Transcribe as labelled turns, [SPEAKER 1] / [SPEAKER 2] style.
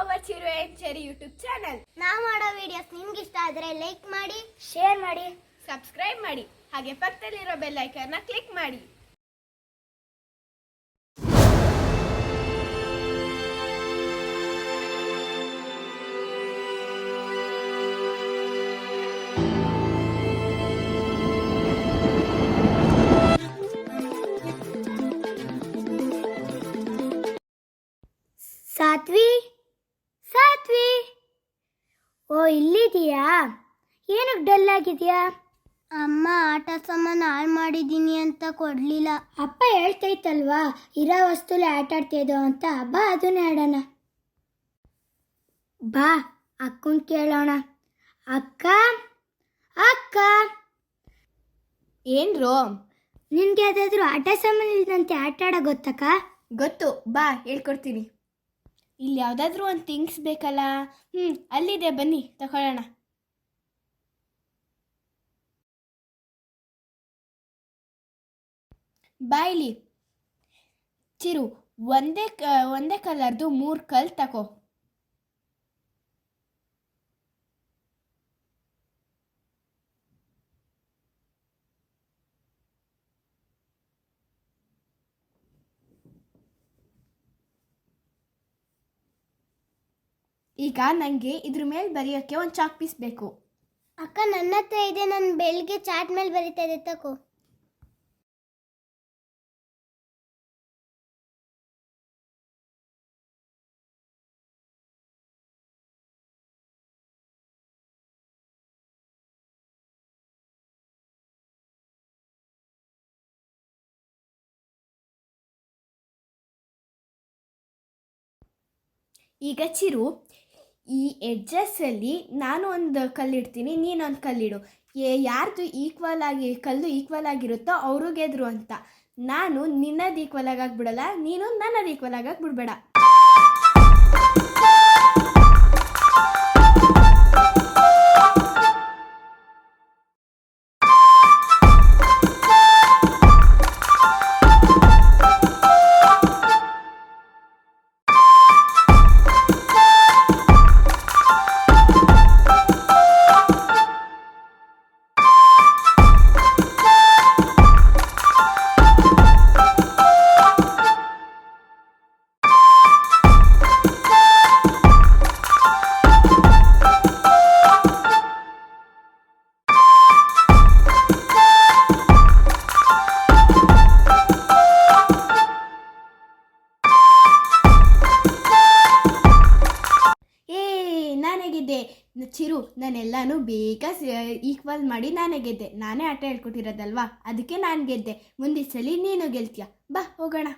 [SPEAKER 1] Our Chiru and Cheri YouTube channel
[SPEAKER 2] ನಾವು ಮಾಡೋ videos ನಿಮ್ಗೆ ಇಷ್ಟ ಆದರೆ ಲೈಕ್ ಮಾಡಿ
[SPEAKER 3] ಶೇರ್ ಮಾಡಿ
[SPEAKER 1] ಸಬ್ಸ್ಕ್ರೈಬ್ ಮಾಡಿ. ಹಾಗೆ ಪಕ್ಕದಲ್ಲಿರೋ ಬೆಲ್ ಐಕನ್ನ ಕ್ಲಿಕ್ ಮಾಡಿ.
[SPEAKER 3] ಇಲ್ಲಿದೀಯಾ ಏನಕ್ಕೆ ಡಲ್ ಆಗಿದೆಯಾ
[SPEAKER 2] ಅಮ್ಮ ಆಟ ಸಾಮಾನು ಹಾಳು ಮಾಡಿದ್ದೀನಿ ಅಂತ ಕೊಡಲಿಲ್ಲ.
[SPEAKER 3] ಅಪ್ಪ ಹೇಳ್ತೈತಲ್ವಾ ಇರೋ ವಸ್ತುಲಿ ಆಟ ಆಡ್ತಿದ್ದೋ ಅಂತ? ಬಾ ಅದನ್ನೇ ಆಡೋಣ. ಬಾ ಅಕ್ಕನ ಕೇಳೋಣ. ಅಕ್ಕ ಅಕ್ಕ.
[SPEAKER 1] ಏನ್ರೋ
[SPEAKER 3] ನಿನ್ಗೆ ಯಾವ್ದಾದ್ರು ಆಟ ಸಾಮಾನು ಇಲ್ದಂತೆ ಆಟ ಆಡೋ ಗೊತ್ತಕ್ಕ?
[SPEAKER 1] ಗೊತ್ತು ಬಾ ಹೇಳ್ಕೊಡ್ತೀನಿ. ಇಲ್ಲಿ ಯಾವುದಾದ್ರೂ ಒಂದು ಥಿಂಗ್ಸ್ ಬೇಕಲ್ಲ? ಹ್ಞೂ ಅಲ್ಲಿದೆ, ಬನ್ನಿ ತಗೊಳ್ಳೋಣ ಬಾಯ್ಲಿ ಚಿರು, ಒಂದೇ ಒಂದೇ ಕಲರ್ದು ಮೂರು ಕಲ್ ತಗೋ ಈಗ ನನಗೆ ಇದ್ರ ಮೇಲೆ ಬರೆಯೋಕ್ಕೆ ಒಂದು ಚಾಕ್ ಪೀಸ್ ಬೇಕು.
[SPEAKER 2] ಅಕ್ಕ ನನ್ನ ಹತ್ರ ಇದೆ ನಾನು ಬೆಳಿಗ್ಗೆ ಚಾಟ್ ಮೇಲೆ ಬರೀತಾ ಇದೆ ತಕೋ.
[SPEAKER 1] ಈಗ ಚಿರು ಈ ಎಡ್ಜಸ್ಸಲ್ಲಿ ನಾನು ಒಂದು ಕಲ್ಲಿಡ್ತೀನಿ ನೀನೊಂದು ಕಲ್ಲಿಡು ಏ, ಯಾರ್ದು ಈಕ್ವಲ್ ಆಗಿ, ಕಲ್ಲು ಈಕ್ವಲ್ ಆಗಿರುತ್ತೋ ಅವರು ಗೆದ್ರು ಅಂತ. ನಾನು ನಿನ್ನದು ಈಕ್ವಲ್ ಬಿಡಲ್ಲ ನೀನು ನನ್ನದು ಈಕ್ವಲ್ ಬಿಡಬೇಡ ನಾನೇ ಗೆದ್ದೆ ಚಿರು, ನಾನೆಲ್ಲಾನು ಬೇಗ ಈಕ್ವಲ್ ಮಾಡಿ ನಾನೇ ಗೆದ್ದೆ ನಾನೇ ಆಟ ಹೇಳ್ಕೊಟ್ಟಿರೋದಲ್ವಾ? ಅದಕ್ಕೆ ನಾನು ಗೆದ್ದೆ. ಮುಂದಿನ ಸಲ ನೀನು ಗೆಲ್ತೀಯ? ಬಾ, ಹೋಗೋಣ.